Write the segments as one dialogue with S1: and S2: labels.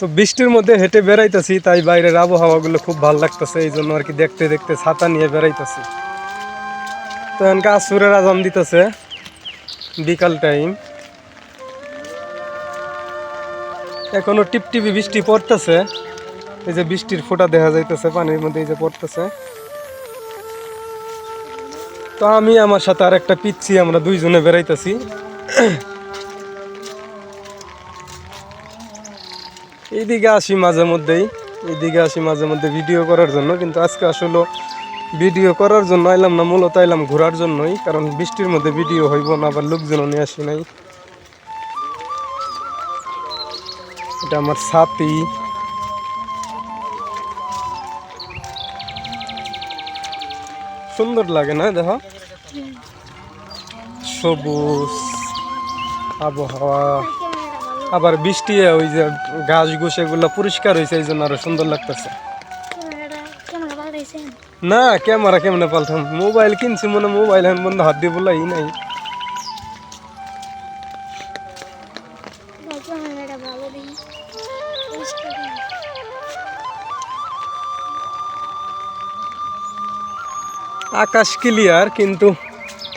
S1: তো বৃষ্টির মধ্যে হেঁটে বেড়াইতেছি, তাই বাইরের আবহাওয়াগুলো খুব ভালো লাগতেছে এই জন্য আর কি দেখতে দেখতে ছাতা নিয়ে বেড়াইতেছি। তো এনকা আসুরের আজাম দিতেছে, বিকাল টাইম। এখনও টিপটিপি বৃষ্টি পড়তেছে, এই যে বৃষ্টির ফোঁটা দেখা যাইতেছে, পানির মধ্যে এই যে পড়তেছে। তো আমি আমার সাথে আর একটা পিচ্ছি, আমরা দুইজনে বেড়াইতেছি। এইদিকে আসি মাঝে মধ্যেই এইদিকে আসি মাঝে মধ্যে ভিডিও করার জন্য, কিন্তু আজকে আসলে ভিডিও করার জন্য আইলাম না, মূলত আইলাম ঘোরার জন্যই, কারণ বৃষ্টির মধ্যে ভিডিও হইব না, আবার লোকজনও নিয়ে আসি নাই। এটা আমার সাথী সুন্দর লাগে না দেখো? সবুজ আবহাওয়া। আবার বৃষ্টি ওই যে গাছ গুছ এগুলো পরিষ্কার হয়েছে এই জন্য আরও সুন্দর লাগতেছে। না ক্যামেরা কেমনে পাল্টাম? মোবাইল কিনছি মনে মোবাইল এখন বন্ধ হাত দিয়ে বলাই নাই। আকাশ ক্লিয়ার কিন্তু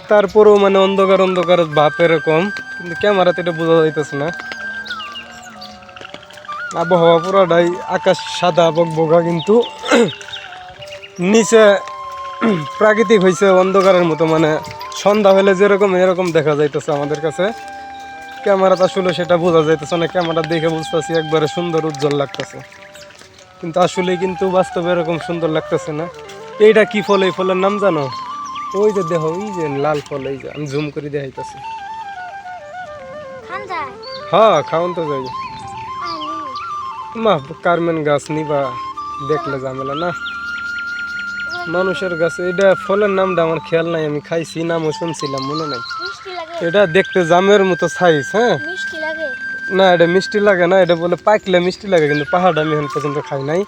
S1: তারপরেও মানে অন্ধকার অন্ধকার ভাব এরকম। কিন্তু ক্যামেরাতে এটা বোঝা যাইতেছে না। আবহাওয়া পুরাটাই আকাশ সাদা বকবকা কিন্তু নিচে প্রাকৃতিক হয়েছে অন্ধকারের মতো মানে সন্ধ্যা হলে যেরকম এরকম দেখা যাইতেছে আমাদের কাছে। ক্যামেরাতে আসলে সেটা বোঝা যাইতেছে না ক্যামেরা দেখে বুঝতেছি একবারে সুন্দর উজ্জ্বল লাগতেছে। কিন্তু আসলে কিন্তু বাস্তবে এরকম সুন্দর লাগতেছে না। এইটা কি ফল? এই ফলের নাম জানো? ওই যে দেখো ওই যে লাল ফল এই যে আমি জুম করে দেখাইতেছি। হ্যাঁ খাওয়ান তো যাই।
S2: আই নি।
S1: মা কারমেন গাছ নিবা দেখলে ঝামেলা না। মানুষের গাছ এটা ফলের নামটা আমার খেয়াল নাই আমি খাইছি নামও শুনছিলাম মনে নাই। এটা দেখতে জামের মতো সাইজ হ্যাঁ? না এটা মিষ্টি লাগে না এটা বলে পাকলে মিষ্টি লাগে কিন্তু পাহাড় আমি এখন পর্যন্ত খাই নাই।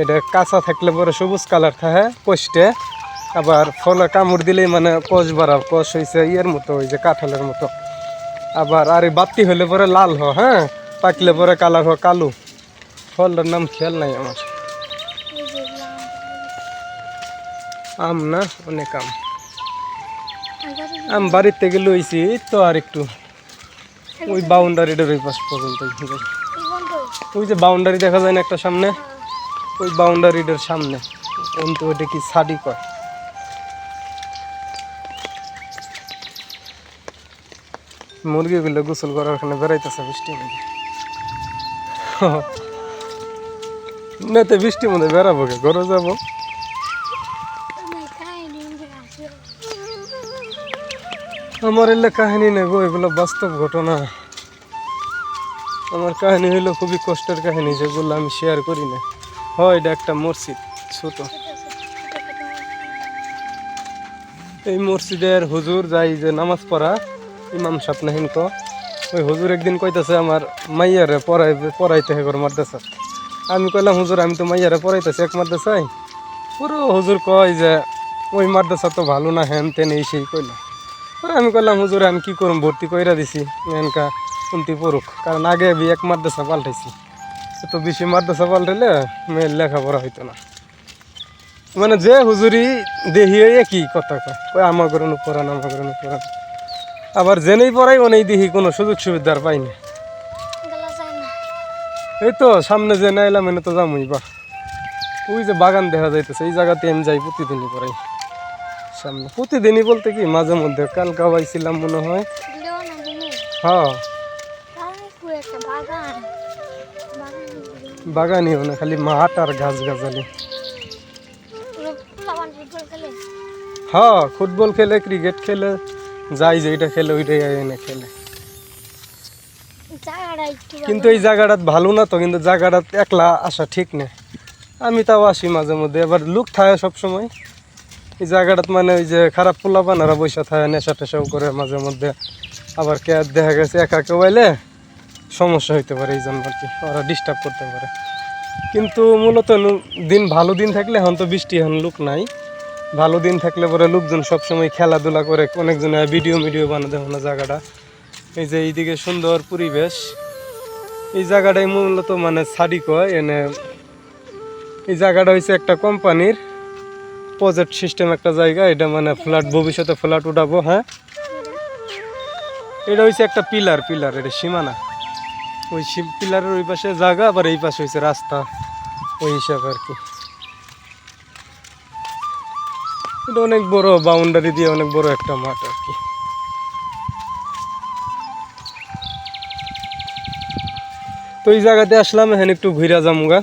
S1: এটা কাঁচা থাকলে পরে সবুজ কালার থাকে কষ্টে আবার ফলে কামড় দিলেই মানে কষ বাড়া কষ হয়েছে ইয়ের মতো ওই যে কাঁঠালের মতো। আবার আর বাতি হলে পরে লাল হ হ্যাঁ? পাকলে পরে কালার হ কালো। ফলটার নাম খেয়াল নাই আমার। আম না, অনেক আম। আম বাড়ির থেকে লইছি তো আর একটু ওই বাউন্ডারিটার ওই পাশ পর্যন্ত ওই যে বাউন্ডারি দেখা যায় না একটা সামনে? ওই বাউন্ডারিটার সামনে। কিন্তু ওইটা কি সাডি কয়? মুরগিগুলো গোসল করার ওখানে বেড়াইতেছে বৃষ্টির মধ্যে। না, তো বৃষ্টির মধ্যে বেড়াবো কে ঘরে যাব। আমার এলে কাহিনী গো, এগুলো বাস্তব ঘটনা। আমার কাহিনী হইল খুবই কষ্টের কাহিনী, যেগুলো আমি শেয়ার করি না। হয় এটা একটা মসজিদ, ছোট। এই মসজিদের হুজুর যাই যে নামাজ পড়া, ইমাম সাপ নাহিন তো ওই হুজুর একদিন কইতাছে, আমার মাইয়ারে পড়াই, পড়াইতে হে করে মাদ্রাসা। আমি কইলাম, হুজুর, আমি তো মাইয়ারে পড়াইতেছি, এক মাদ্রাসায়? পুরো হুজুর কয় যে, ওই মাদ্রাসা তো ভালো না হ্যান তেন এই সেই কইলাম পরে আমি করলাম হুজুর, আমি কি করুম, ভর্তি কইরা দিছি, এনকা উন্তি পড়ুক। কারণ আগে আমি এক মাদ্রাসা পাল্টাইছি। তো বেশি মাদ্রাসা পাল্টাইলে মেয়ের লেখাপড়া হইতো না। মানে যে হুজুরি দেহি একই কথা কয় কয় আমার করে পড়ান আমার করে পড়ান আবার জেনেই পড়াই অনেক দেখি কোনো সুযোগ সুবিধার পাই না
S2: না।
S1: এই তো, সামনে যে নাইলাম, এনে তো যামই বা ওই যে বাগান দেখা যাইতেছে, এই জায়গাতে আমি যাই প্রতিদিনই পড়াই সামনে প্রতিদিনই বলতে কি, মাঝে মধ্যে কাল পাইছিলাম মনে হয়।
S2: না
S1: হ্যাঁ।
S2: তাহলে খুব বাগান বাগান
S1: বাগানই না, খালি মাঠ আর গাছ গাছালি হ্যাঁ ফুটবল খেলে, ক্রিকেট খেলে, যাই যেটা খেলে, ওইটাই এনে খেলে। কিন্তু এই জায়গাটা ভালো না তো, কিন্তু জায়গাটা একলা আসা ঠিক না। আমি তাও আসি মাঝে মধ্যে, এবার লুক থাকে সবসময়। এই জায়গাটাত মানে ওই যে খারাপ পোলা বানারা বৈশা থাকে, নেশা টেশাও করে মাঝে মধ্যে। আবার কে দেখা গেছে একা কেউ আইলে সমস্যা হইতে পারে এই জন্য আর কি, ওরা ডিস্টার্ব করতে পারে। কিন্তু মূলত দিন ভালো দিন থাকলে এখন তো বৃষ্টি এখন লোক নাই। ভালো দিন থাকলে পরে লোকজন সবসময় খেলাধুলা করে, অনেকজনে ভিডিও মিডিও বানাতে হয় না জায়গাটা। এই যে এইদিকে সুন্দর পরিবেশ। এই জায়গাটাই মূলত মানে সারি কয় এনে এই জায়গাটা হচ্ছে একটা কোম্পানির প্রজেক্ট সিস্টেম একটা জায়গা, এটা মানে ফ্ল্যাট, ভবিষ্যতে ফ্ল্যাট উঠাবো হ্যাঁ? এটা হচ্ছে একটা পিলার পিলার, এটা সীমানা। ওই পিলারের ওই পাশে জায়গা, আবার এই পাশে হচ্ছে রাস্তা, ওই হিসাবে আর কি। এটা অনেক বড়, বাউন্ডারি দিয়ে অনেক বড় একটা মাঠ আর কি। তো এই জায়গাতে আসলাম এখানে একটু ঘুরে যামুগা।